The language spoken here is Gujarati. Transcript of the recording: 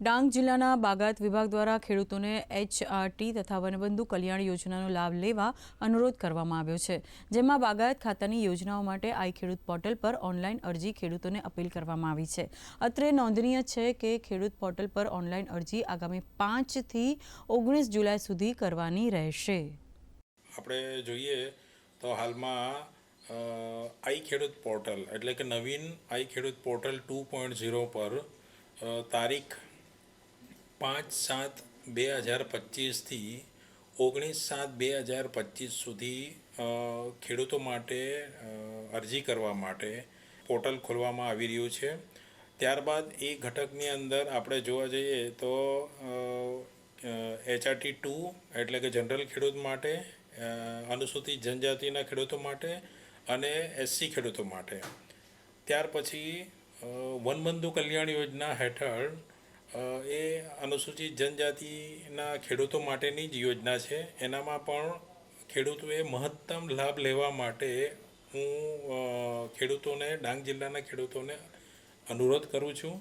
ડાંગ જિલ્લાના બાગાયત વિભાગ દ્વારા ખેડૂતોને એચઆરટી તથા વનબંધુ કલ્યાણ યોજનાનો લાભ લેવા અનુરોધ કરવામાં આવ્યો છે, જેમાં બાગાયત ખાતાની યોજનાઓ માટે આઈ ખેડૂત પોર્ટલ પર ઓનલાઈન અરજી ખેડૂતોને અપીલ કરવામાં આવી છે. અત્રે નોંધનીય છે કે ખેડૂત પોર્ટલ પર ઓનલાઈન અરજી આગામી પાંચથી ઓગણીસ જુલાઈ સુધી કરવાની રહેશે. આપણે જોઈએ તો હાલમાં આઈ ખેડૂત પોર્ટલ એટલે કે નવીન આઈ ખેડૂત પોર્ટલ ટુ પોઈન્ટ ઝીરો પર તારીખ પાંચ સાત બે હજાર પચીસથી ઓગણીસ સાત બે હજાર પચીસ સુધી ખેડૂતો માટે અરજી કરવા માટે પોર્ટલ ખોલવામાં આવી રહ્યું છે. ત્યારબાદ એ ઘટકની અંદર આપણે જોવા જઈએ તો એચઆરટી ટુ એટલે કે જનરલ ખેડૂત માટે અનુસૂચિત જનજાતિના ખેડૂતો માટે અને એસસી ખેડૂતો માટે. ત્યાર પછી વનબંધુ કલ્યાણ યોજના હેઠળ એ અનુસૂચિત જનજાતિના ખેડૂતો માટેની જ યોજના છે. એનામાં પણ ખેડૂતોએ મહત્તમ લાભ લેવા માટે હું ખેડૂતોને, ડાંગ જિલ્લાના ખેડૂતોને અનુરોધ કરું છું.